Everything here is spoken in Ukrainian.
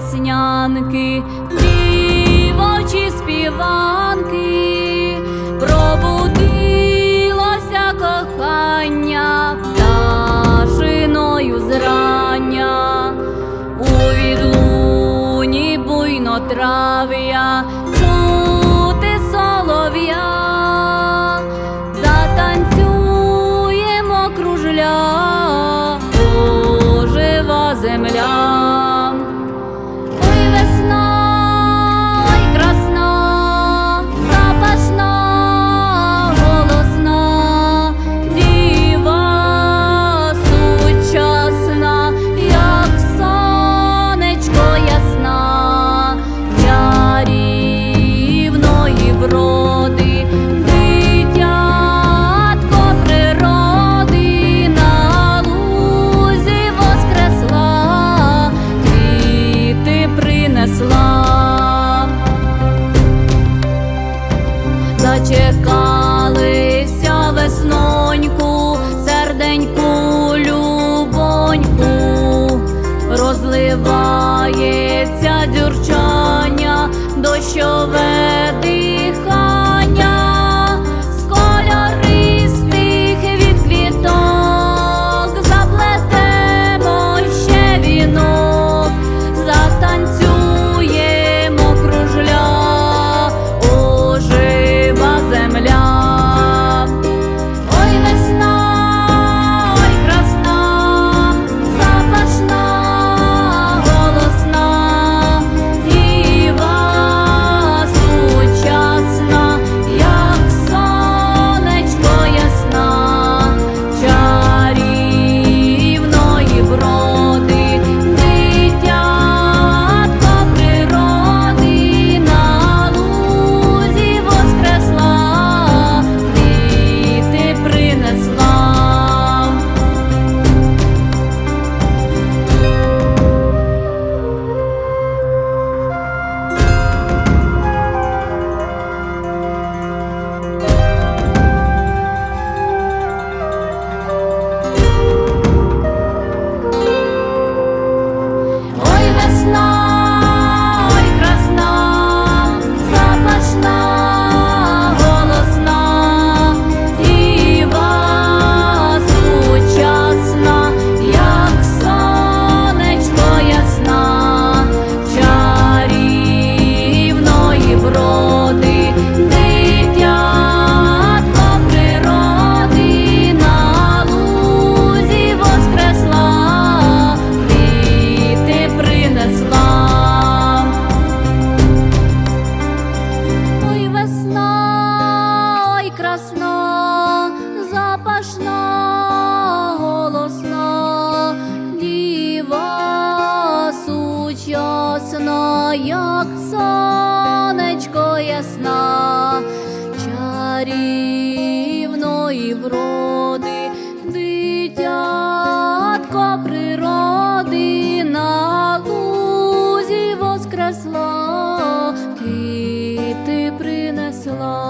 веснянки, дівочі співанки, пробудилося кохання пташиною зрання, у відлуні буйно трав'я. серця дюрчання дощове. як сонечко ясна, чарівної вроди, дитятко природи на лузі воскресла, ти принесла.